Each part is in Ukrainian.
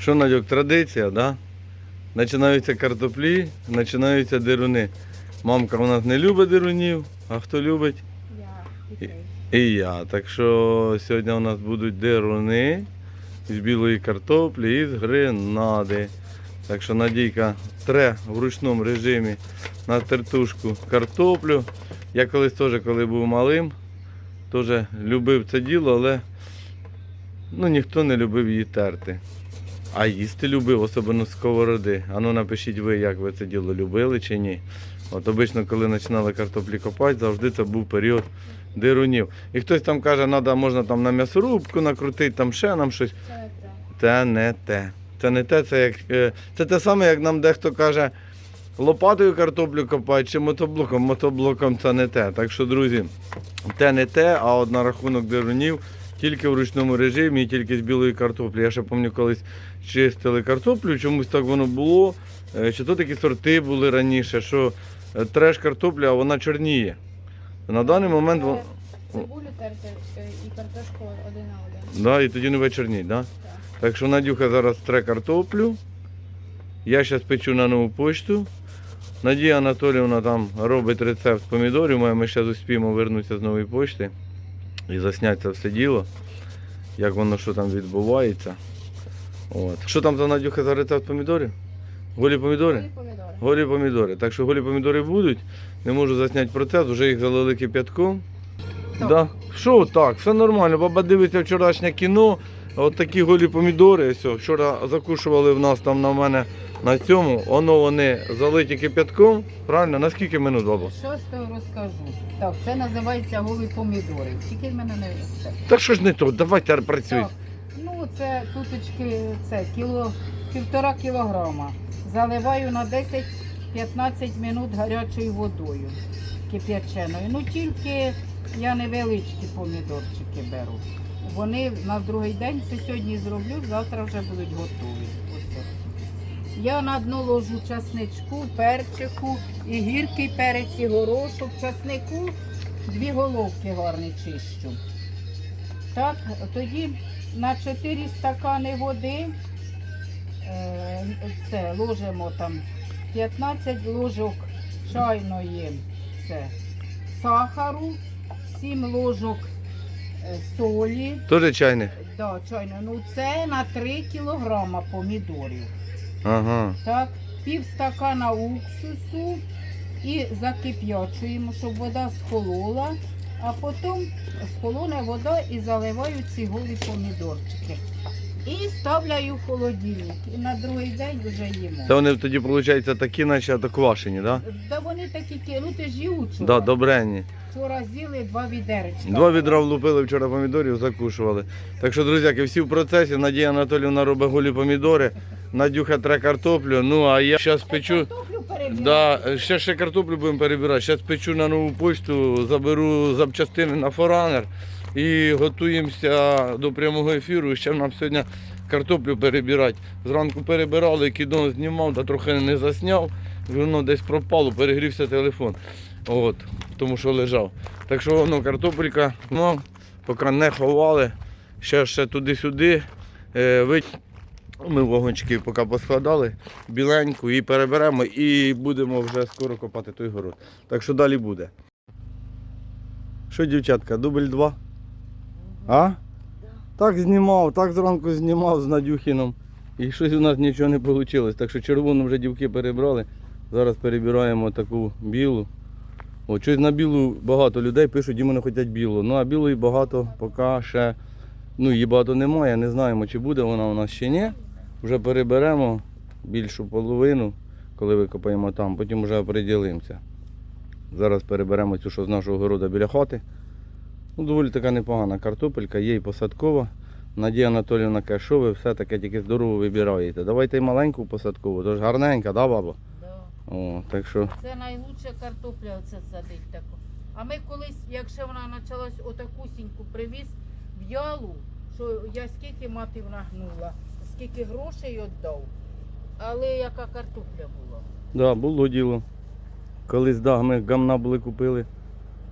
Що, Надюк, традиція, да? Починаються картоплі, починаються дируни. Мамка у нас не любить дирунів, а хто любить? Я І я. Так що сьогодні у нас будуть дируни з білої картоплі і з гренади. Так що Надійка тре в ручному режимі на тертушку картоплю. Я колись теж, коли був малим, теж любив це діло, але ну, ніхто не любив її терти. А їсти любив, особливо сковороди. А ну напишіть ви, як ви це діло любили чи ні. От обично, коли починали картоплі копати, завжди це був період дирунів. І хтось там каже, надо, можна там на м'ясорубку накрутити, там ще нам щось. Це не те. Це не те, це як е, це те саме, як нам дехто каже, лопатою картоплю копають чи мотоблоком. Мотоблоком це не те. Так що, друзі, те не те, а от на рахунок дирунів тільки в ручному режимі тільки з білої картоплі. Я ще пам'ятаю, колись чистили картоплю, чомусь так воно було. Е, Чи то такі сорти були раніше, що е, треш картопля, а вона чорніє. На даний момент вон- Цибулю терти е, і картошку один на один. да, і тоді не вечорніть, да? Так. Так що Надюха зараз тре картоплю. Я зараз печу на нову почту. Надія Анатоліївна там робить рецепт помідорів. Ми зараз успіємо вернутися з нової почти і засняти це все діло, як воно що там відбувається. От. Що там за Надюха за рецепт помідорів? Голі помідори? І помідори. Голі помідори. Так що голі помідори будуть. Не можу засняти процес, вже їх залили кип'ятком. Да. Що так, все нормально. Баба дивиться вчорашнє кіно. От такі голі помідори. Ось, вчора закушували в нас там на мене на цьому. Воно вони залиті кип'ятком. Правильно? На скільки минут, з того розкажу? Так, це називається голі помідори. Тільки в мене не це. Та що ж не то, давайте працюй. Так, ну це туточки, це кіло, півтора кілограма. Заливаю на 10-15 минут гарячою водою кип'яченою. Ну тільки я невеличкі помідорчики беру. Вони на другий день це сьогодні зроблю, завтра вже будуть готові. Я на дно ложу часничку, перчику, і гіркий перець, і горошок, часнику, дві головки гарні чищу. Так, тоді на 4 стакани води е, це ложимо там 15 ложок чайної це, сахару, 7 ложок е, солі. Теж чайник? Да, чайно. Ну це на 3 кілограма помідорів. Ага. Так, пів стакана уксусу і закип'ячуємо, щоб вода схолола, а потім схолоне вода і заливаю ці голі помідорчики. І ставляю в холодильник. І на другий день вже їмо. Це вони тоді, виходить, такі, наче квашені, так? Та вони такі, ну ти ж їв Да? вчора. Да, добренні. Вчора з'їли два відеречка. Два відра влупили вчора помідорів, закушували. Так що, друзяки, всі в процесі. Надія Анатоліївна робить голі помідори, Надюха тре картоплю. Ну а я зараз печу. Да, ще ще картоплю будемо перебирати. Зараз печу на нову почту, заберу запчастини на форанер і готуємося до прямого ефіру. Ще нам сьогодні картоплю перебирати. Зранку перебирали, кідон знімав, та трохи не засняв. Воно десь пропало, перегрівся телефон. От, тому що лежав. Так що воно картопелька, ну, поки не ховали, ще, ще туди-сюди. Е, ми вогончики поки поскладали, біленьку і переберемо, і будемо вже скоро копати той город. Так що далі буде. Що, дівчатка, дубль два? А? Так знімав, так зранку знімав з Надюхіном. І щось у нас нічого не вийшло. Так що червону вже дівки перебрали. Зараз перебираємо таку білу. От, щось на білу багато людей пишуть, їм не хочуть білу. Ну а білої багато поки ще. Ну, її багато немає, не знаємо, чи буде вона у нас чи ні. Вже переберемо більшу половину, коли викопаємо там, потім вже оприділимося. Зараз переберемо цю, що з нашого городу біля хати. Ну, доволі така непогана картопелька, є і посадкова. Надія Анатоліївна каже, що ви все таке тільки здорово вибираєте. Давайте й маленьку посадкову, то ж гарненька, да, баба? Да. О, так що Це найлучша картопля оце садить таку. А ми колись, якщо вона почалась отакусіньку привіз в ялу, що я скільки матів нагнула, скільки грошей віддав, але яка картопля була. да, було діло. Колись да, ми гамна були купили.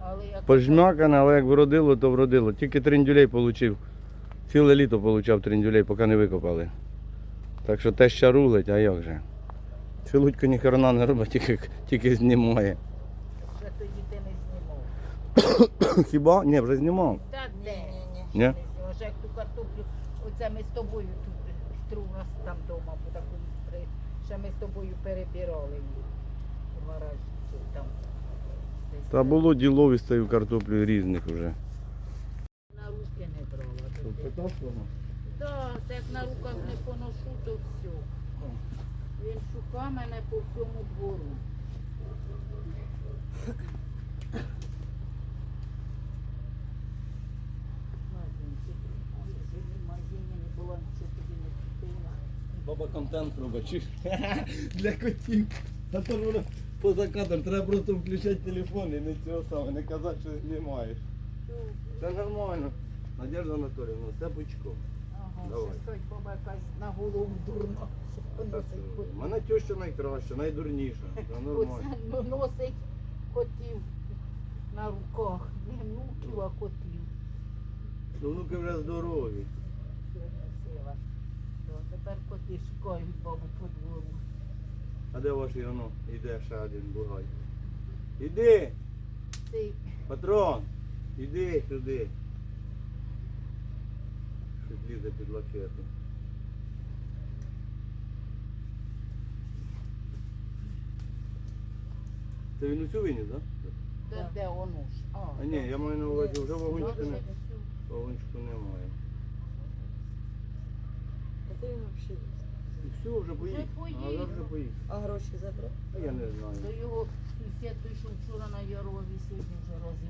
Але яка Пожмякане, але як вродило, то вродило. Тільки триндюлей отримав. Ціле літо отримав триндюлей, поки не викопали. Так що те ще рулить, а як же? Чолудько ні хрена не робить, тільки, тільки знімає. Ще тоді ти не знімав. Хіба? Ні, вже знімав. Та де? Ні? Не знімав. Вже як ту картоплю, оце ми з тобою тут, Петру у нас там вдома, по такому при... ще ми з тобою перебирали її в гаражі. Там, десь. Та було ділові з цією картоплею різних вже. На руки не брала. тоді. Да, це як на руках не поношу, то все. Він шукав мене по всьому двору. Магазинчик. Ой, Сьогодні в магазині не було, нічого тобі не купила. Баба контент робить. Для котів. А то воно поза кадром, треба просто включати телефон і не цього саме, не казати, що знімаєш. Це нормально. Надежда Анатоліївна, це пучко. Ага, Давай. стоїть баба якась на голову дурно, що поносить котів. У мене теща найкраща, найдурніша. Це нормально. Оце ну, носить котів на руках. Не внуків, а котів. Ну, Внуки вже здорові. Сьогодні сила. То тепер коти шукають бабу по двору. А де ваш воно? Іде ще один бугай. Іди, Цей патрон, іди сюди. Щось лізе під лафету. Це він усю виніс, так? Да? де, де воно ж? А ні, я маю на увазі, вже вагончика не, вагончику немає. А ти взагалі. І все, вже поїхав. А вже поїхав. А гроші забрав? А я не знаю. До його сусід що вчора на Ярові, сьогодні вже разів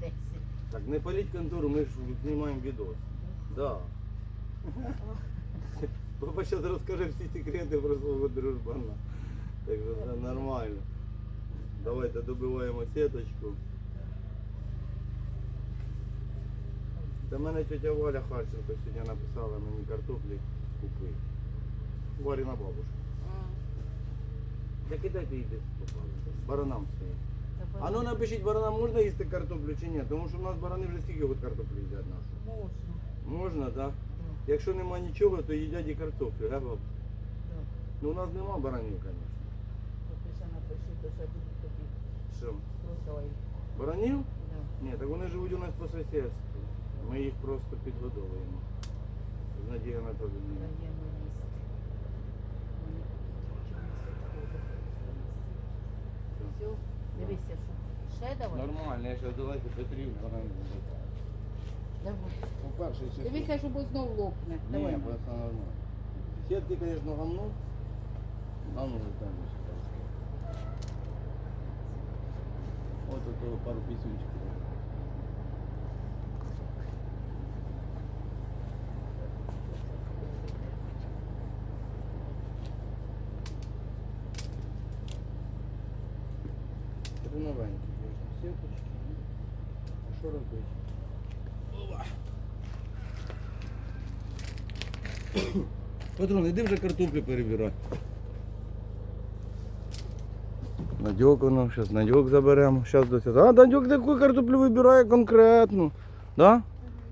10. Так, не паліть контору, ми ж знімаємо відос. Да. Папа зараз розкаже всі секрети про свого дружбана. Так що це нормально. Давайте добиваємо сіточку. До мене тетя Валя Харченко сьогодні написала мені картоплі купи. Варіна бабушка. Закидайте її десь попали. Баранам стоїть. А ну напишіть, баранам можна їсти картоплю чи ні? Тому що в нас барани вже скільки от картоплі їдять нашу. Можна. Можна, так? Да? Якщо нема нічого, то їдять і картоплю, га, баб? Ну у нас нема баранів, звісно. Ще напиши, то ще буде тобі Що? Баранів? Ні, так вони живуть у нас по сусідству. Ми їх просто підгодовуємо. Вони чомусь Все, дивися, що. Ще давай. Нормально, я зараз давайте Петрівну, вона не буде. Давай. По-перше, ще... Дивися, щоб знов лопне. Ні, Давай. просто нормально. Сітки, звісно, гамно. Нам уже там ще трошки. Пару пісюнчиків. Це новенькі, звісно, сіточки. Що? Патрон, іди вже картоплю перебирай. Надьок воно, зараз надьок заберемо. Зараз до цього. А Надьок таку картоплю вибирає конкретну. Да?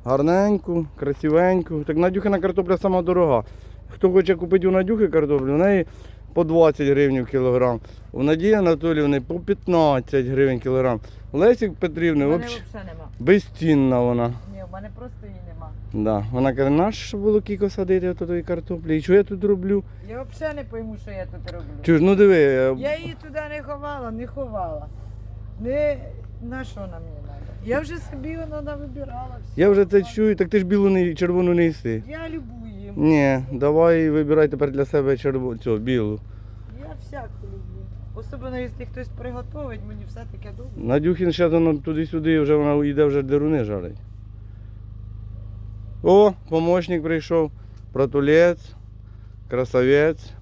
Гарненьку, красивеньку. Так Надюхина картопля сама дорога. Хто хоче купити у Надюхи картоплю, в неї по 20 гривень кілограм. У Надії Анатоліївни по 15 гривень кілограм. Лесік Петрівни взагалі безцінна вона. Ні, в мене просто її нема. Да. Вона каже, нащо було кіко садити от тої картоплі? І що я тут роблю? Я взагалі не пойму, що я тут роблю. Чуж, ну диви, е, Я її туди не ховала, не ховала. Не на що нам мені треба? Я вже собі воно навибирала. все. я вже це чую, так ти ж білу не червону не їси. Я люблю її. Ні, давай вибирай тепер для себе червону, цю, білу. Я всяку люблю. Особливо, якщо хтось приготовить, мені все таке добре. Надюхін ще воно туди-сюди, вже вона йде вже деруни жарить. О, помощник прийшов, протулець, красавець.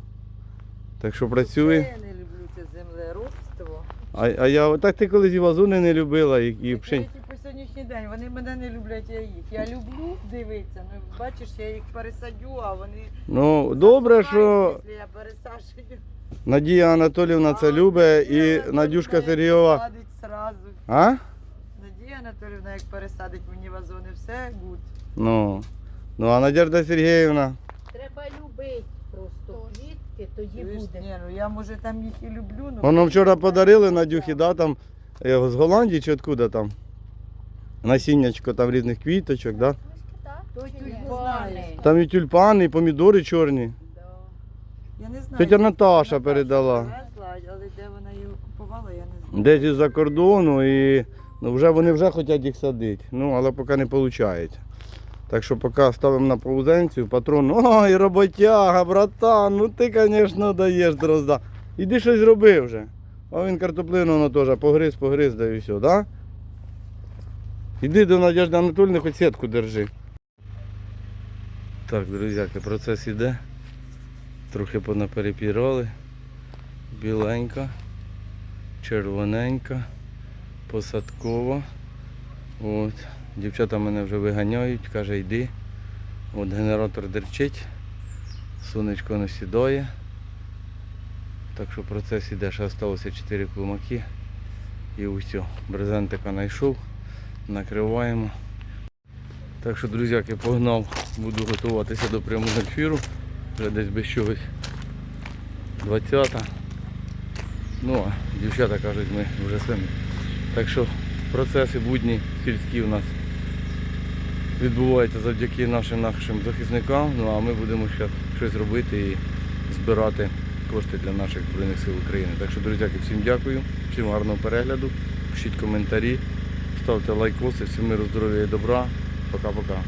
Так що працює. Я не люблю це землеробство. А, а я так ти колись і вазони не любила, і І пшень. Сьогоднішній день вони мене не люблять, я їх. Я люблю дивитися. Ну бачиш, я їх пересадю, а вони Ну, добре, що я пересаджую. Надія Анатоліївна це А, любить і Надюшка Сергійова. Садить сразу. А? Надія Анатоліївна, як пересадить мені вазони, все гуд. Ну. Ну а Надежда Сергіївна. Треба любити. тоді Ви ж- буде. Ні, ну я може там їх і люблю, ну. Воно вчора подарили Надюхі, да, там, е, з Голландії чи откуда там? Насіннячко там різних квіточок, да? То тюльпани. Там і тюльпани, і помідори чорні. Я не знаю. Тетя Наташа передала. привезла, але де вона його купувала, я не знаю. Десь із-за кордону і ну, вже, вони вже хочуть їх садити. Ну, але поки не виходить. Так що поки ставимо на паузенцію, патрон, ой, роботяга, братан, ну ти, звісно, даєш дрозда. Іди щось зроби вже. А він картоплину воно теж погриз, погриз, да і все, да? Іди до Надежди Анатольовни, хоч сітку держи. Так, друзяки, процес іде. Трохи понаперепірали. Біленька, червоненька, посадкова. От. Дівчата мене вже виганяють, каже, йди. От генератор дерчить, сонечко не сідає. Так що процес іде, ще залишилося 4 клумаки. І усе. Брезентика знайшов, накриваємо. Так що, друзяки, погнав, буду готуватися до прямого ефіру. Вже десь без чогось 20-та. Ну, а дівчата кажуть, ми вже самі. Так що процеси будні сільські у нас відбуваються завдяки нашим нашим захисникам. Ну а ми будемо ще щось робити і збирати кошти для наших Збройних сил України. Так що, друзяки, всім дякую, всім гарного перегляду, пишіть коментарі, ставте лайк, всім миру, здоров'я і добра. Пока-пока.